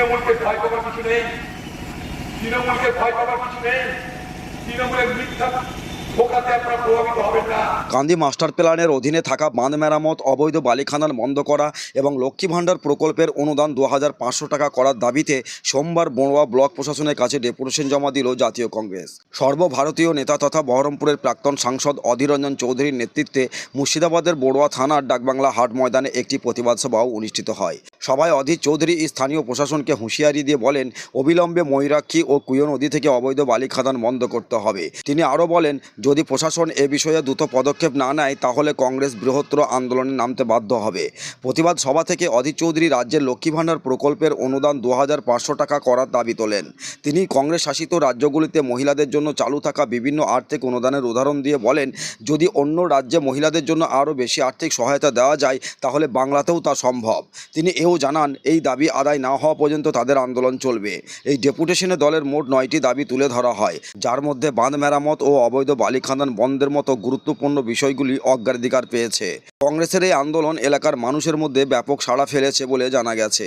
তৃণমূলকে ভয় পাবার কিছু নেই। তৃণমূলকে ভয় পাবার কিছু নেই। তৃণমূলের মিথ্যা গান্ধী মাস্টার প্ল্যানের অধীনে থাকা বাঁধ মেরামত, অবৈধ বালিখানার বন্ধ করা এবং লক্ষ্মী ভাণ্ডার প্রকল্পের অনুদান দু হাজার পাঁচশো টাকা করার দাবিতে সোমবার বড়ুয়া ব্লক প্রশাসনের কাছে ডেপুটেশন জমা দিল জাতীয় কংগ্রেস। সর্বভারতীয় নেতা তথা বহরমপুরের প্রাক্তন সাংসদ অধীর রঞ্জন চৌধুরীর নেতৃত্বে মুর্শিদাবাদের বড়ুয়া থানার ডাকবাংলা হাট ময়দানে একটি প্রতিবাদ সভাও অনুষ্ঠিত হয়। সভায় অধীর চৌধুরী স্থানীয় প্রশাসনকে হুঁশিয়ারি দিয়ে বলেন, অবিলম্বে ময়ূরাক্ষী ও কুয়ো নদী থেকে অবৈধ বালি খাদান বন্ধ করতে হবে। তিনি আরও বলেন, যদি প্রশাসন এ বিষয়ে দ্রুত পদক্ষেপ না নেয়, তাহলে কংগ্রেস বৃহত্তর আন্দোলনে নামতে বাধ্য হবে। প্রতিবাদ সভা থেকে অধীর চৌধুরী রাজ্যের লক্ষ্মী ভাণ্ডার প্রকল্পের অনুদান দু হাজার পাঁচশো টাকা করার দাবি তোলেন। তিনি কংগ্রেস শাসিত রাজ্যগুলিতে মহিলাদের জন্য চালু থাকা বিভিন্ন আর্থিক অনুদানের উদাহরণ দিয়ে বলেন, যদি অন্য রাজ্যে মহিলাদের জন্য আরও বেশি আর্থিক সহায়তা দেওয়া যায়, তাহলে বাংলাতেও তা সম্ভব। তিনি এও জানান, এই দাবি আদায় না হওয়া পর্যন্ত তাদের আন্দোলন চলবে। এই ডেপুটেশনে দলের মোট নয়টি দাবি তুলে ধরা হয়, যার মধ্যে বাঁধ মেরামত ও অবৈধ বালি খাদান বন্ধের মতো গুরুত্বপূর্ণ বিষয়গুলি অগ্রাধিকার পেয়েছে। কংগ্রেসের এই আন্দোলন এলাকার মানুষের মধ্যে ব্যাপক সাড়া ফেলেছে বলে জানা গেছে।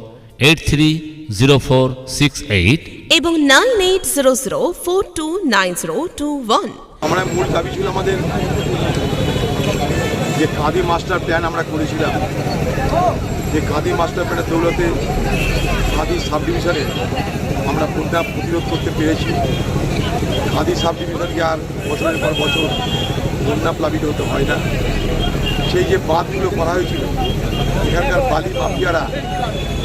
eight three zero four six eight এবং nine eight zero zero four two nine zero two one আমরা মূল দাবি ছিল আমাদের যে কাঁদি মাস্টার প্ল্যান আমরা করেছিলাম। যে কাঁদি মাস্টার প্ল্যানের দৌলতে কাঁদি সাব ডিভিশনে আমরা বন্যা প্রতিরোধ করতে পেরেছি। কাঁদি সাব ডিভিশনকে আর বছরের পর বছর বন্যা প্লাবিত হতে হয় না। সেই যে বাঁধগুলো করা হয়েছিল এখানকার বালি মাফিয়ারা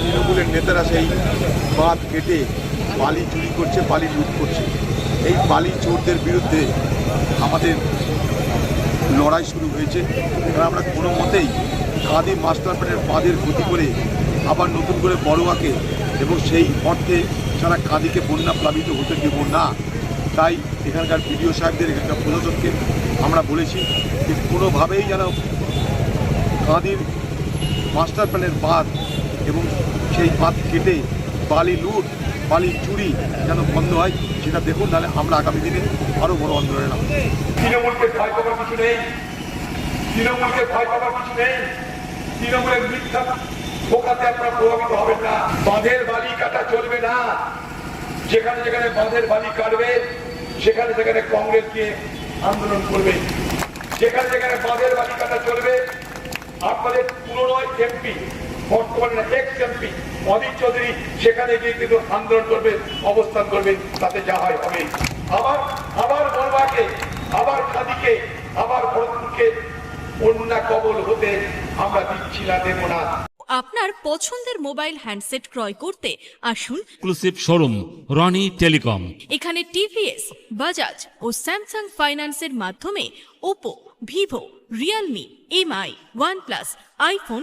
তৃণমূলের নেতারা সেই বাঁধ কেটে বালি চুরি করছে, বালি লুট করছে। এই বালি চোরদের বিরুদ্ধে আমাদের লড়াই শুরু হয়েছে। কারণ আমরা কোনো মতেই কাঁদি মাস্টার প্ল্যানের বাঁধের ক্ষতি করে আবার নতুন করে বড়োয়াকে এবং সেই অর্থে সারা কাঁদিকে বন্যা প্লাবিত হতে দেব না। তাই এখানকার বিডিও সাহেবদের এখানকার প্রশাসনকে আমরা বলেছি যে কোনোভাবেই যেন কাঁদির মাস্টার প্ল্যানের বাঁধ এবং সেই বাঁধ কেটে বালি লুট, বালি চুরি যেন বন্ধ হয়, সেটা দেখুন, তাহলে আমরা আগামী দিনে আরও বড় আন্দোলনে নামব। তৃণমূলকে ভয় পাবার কিছু নেই। তৃণমূলকে ভয় পাবার কিছু নেই। তৃণমূলের মিথ্যা ধোকাতে আপনারা প্রভাবিত হবেন না। বাঁধের বালি কাটা চলবে না। যেখানে যেখানে বাঁধের বালি কাটবে, সেখানে সেখানে কংগ্রেস গিয়ে আন্দোলন করবে। যেখানে যেখানে বাঁধের বালি কাটা চলবে, আপনাদের পুরনো এমপি বর্তমানে এক্স এমপি অধীর চৌধুরী সেখানে গিয়ে কিন্তু আন্দোলন করবে অবস্থান করবে তাতে যা হয় হবে। আবার আবার বলবাকে আবার খাদিকে আবার ভরতপুরকে বন্যা কবল হতে আমরা দিচ্ছি না দেব না। আপনার পছন্দের মোবাইল হ্যান্ডসেট ক্রয় করতে আসুন। এক্সক্লুসিভ শোরুম রনি টেলিকম এখানে টিভিএস বাজাজ ও স্যামসাং ফাইন্যান্সের মাধ্যমে Oppo Vivo Realme Mi OnePlus iPhone